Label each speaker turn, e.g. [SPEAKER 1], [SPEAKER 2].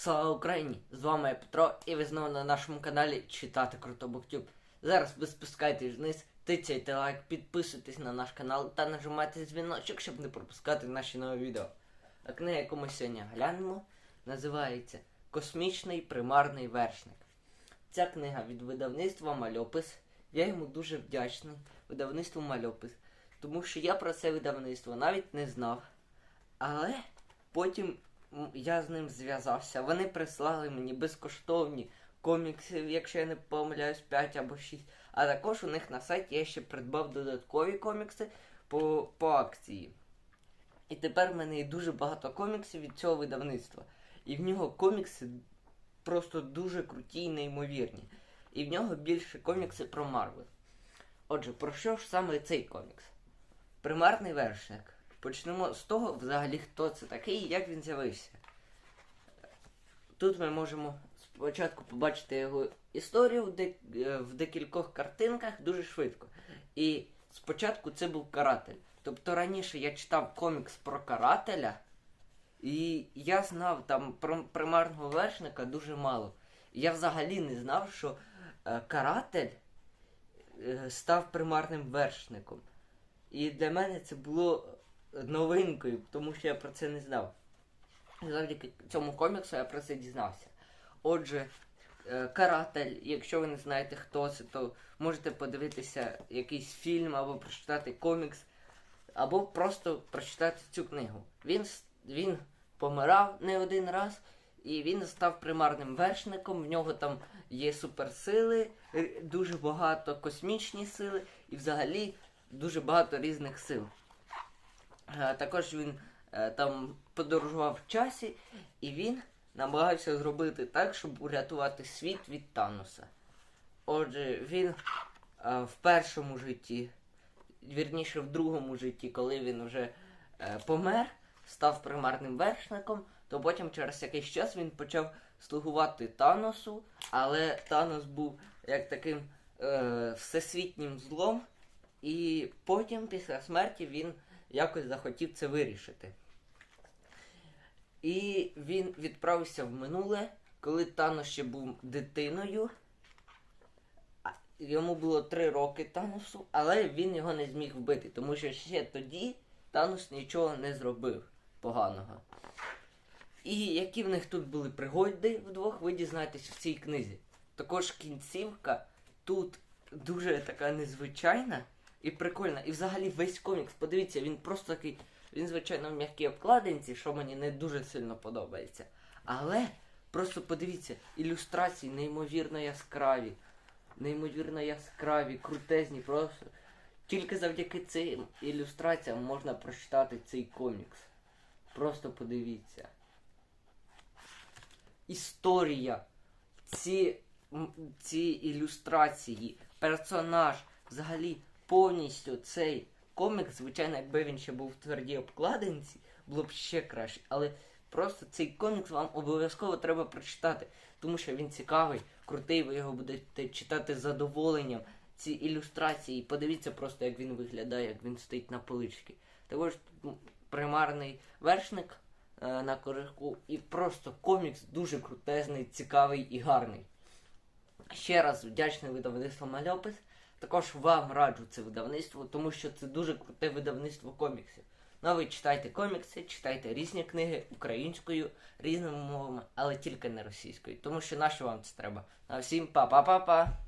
[SPEAKER 1] Слава Україні! З вами я Петро, і ви знову на нашому каналі Читати Круто Буктюб. Зараз ви спускайтесь вниз, тицяйте лайк, підписуйтесь на наш канал та нажимайте дзвіночок, щоб не пропускати наші нові відео. А книга, яку ми сьогодні глянемо, називається Космічний примарний вершник. Ця книга від видавництва Мальопис. Я йому дуже вдячний видавництву Мальопис, тому що я про це видавництво навіть не знав. Але потім я з ним зв'язався. Вони прислали мені безкоштовні комікси, якщо я не помиляюсь, 5 або 6. А також у них на сайті я ще придбав додаткові комікси по, по акції. І тепер в мене є дуже багато коміксів від цього видавництва. І в нього комікси просто дуже круті і неймовірні. І в нього більше комікси про Марвел. Отже, про що ж саме цей комікс? Примарний вершник. Почнемо з того, взагалі, хто це такий і як він з'явився. Тут ми можемо спочатку побачити його історію е, в декількох картинках дуже швидко. І спочатку це був каратель. Тобто раніше я читав комікс про карателя, і я знав там про примарного вершника дуже мало. Я взагалі не знав, що е, каратель е, став примарним вершником. І для мене це було новинкою, тому що я про це не знав. Завдяки цьому коміксу я про це дізнався. Отже, е, каратель, якщо ви не знаєте, хто це, то можете подивитися якийсь фільм або прочитати комікс, або просто прочитати цю книгу. Він, він помирав не один раз, і він став примарним вершником. В нього там є суперсили, дуже багато космічні сили і взагалі дуже багато різних сил. Е, Також він е, там подорожував в часі, і він намагався зробити так, щоб урятувати світ від Таноса. Отже, він е, в першому житті, вірніше в другому житті, коли він вже помер, став примарним вершником, то потім через якийсь час він почав слугувати Таносу, але Танос був як таким всесвітнім злом, і потім, після смерті, він якось захотів це вирішити. І він відправився в минуле, коли Танос ще був дитиною. Йому було три роки Таносу, але він його не зміг вбити, тому що ще тоді Танос нічого не зробив поганого. І які в них тут були пригоди вдвох, ви дізнаєтесь в цій книзі. Також кінцівка тут дуже така незвичайна і прикольна. І взагалі весь комікс, подивіться, він просто такий. Він, звичайно, в м'якій обкладинці, що мені не дуже сильно подобається. Але просто подивіться, ілюстрації неймовірно яскраві. Неймовірно яскраві, крутезні, просто. Тільки завдяки цим ілюстраціям можна прочитати цей комікс. Просто подивіться. Історія, ці, ці ілюстрації, персонаж, взагалі повністю цей комікс, звичайно, якби він ще був в твердій обкладинці, було б ще краще. Але просто цей комікс вам обов'язково треба прочитати, тому що він цікавий, крутий, ви його будете читати з задоволенням. Ці ілюстрації, подивіться просто, як він виглядає, як він стоїть на поличці. Також м, примарний вершник е, на корихку, і просто комікс дуже крутезний, цікавий і гарний. Ще раз вдячний видавництву Мальопис. Також вам раджу це видавництво, тому що це дуже круте видавництво коміксів. Ну а ви читайте комікси, читайте різні книги українською, різними мовами, але тільки не російською, тому що нащо вам це треба. На всім па-па-па-па!